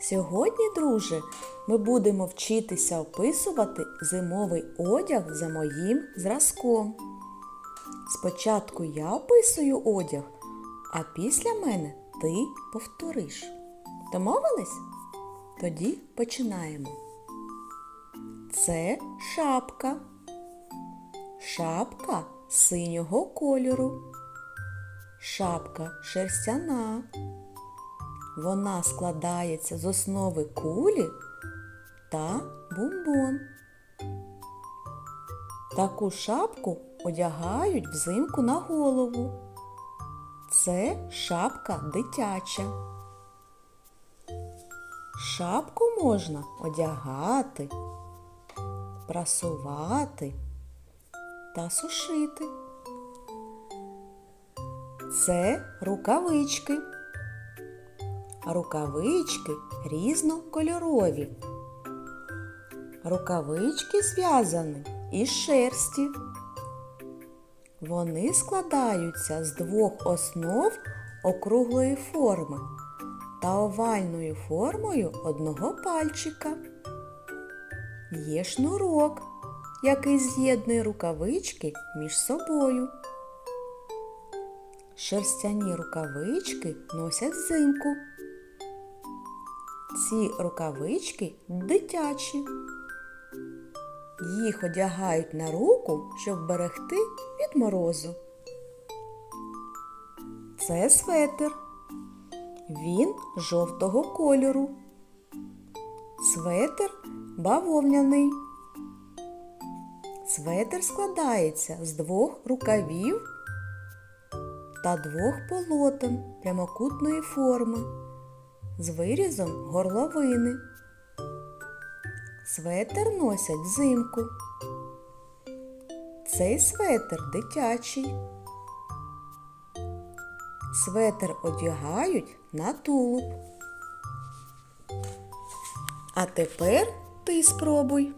Сьогодні, друже, ми будемо вчитися описувати зимовий одяг за моїм зразком. Спочатку я описую одяг, а після мене ти повториш. Домовились? Тоді починаємо. Це шапка. Шапка синього кольору. Шапка шерстяна. Вона складається з основи кулі та бомбон. Таку шапку одягають взимку на голову. Це шапка дитяча. Шапку можна одягати, прасувати та сушити. Це рукавички. Рукавички різнокольорові. Рукавички зв'язані із шерсті. Вони складаються з двох основ округлої форми та овальною формою одного пальчика. Є шнурок, який з'єднує рукавички між собою. Шерстяні рукавички носять взимку. Ці рукавички дитячі. Їх одягають на руку, щоб берегти від морозу. Це светр. Він жовтого кольору. Светр бавовняний. Светр складається з двох рукавів та двох полотен прямокутної форми з вирізом горловини. Светер носять взимку. Цей светер дитячий. Светр одягають на тулуб. А тепер ти спробуй.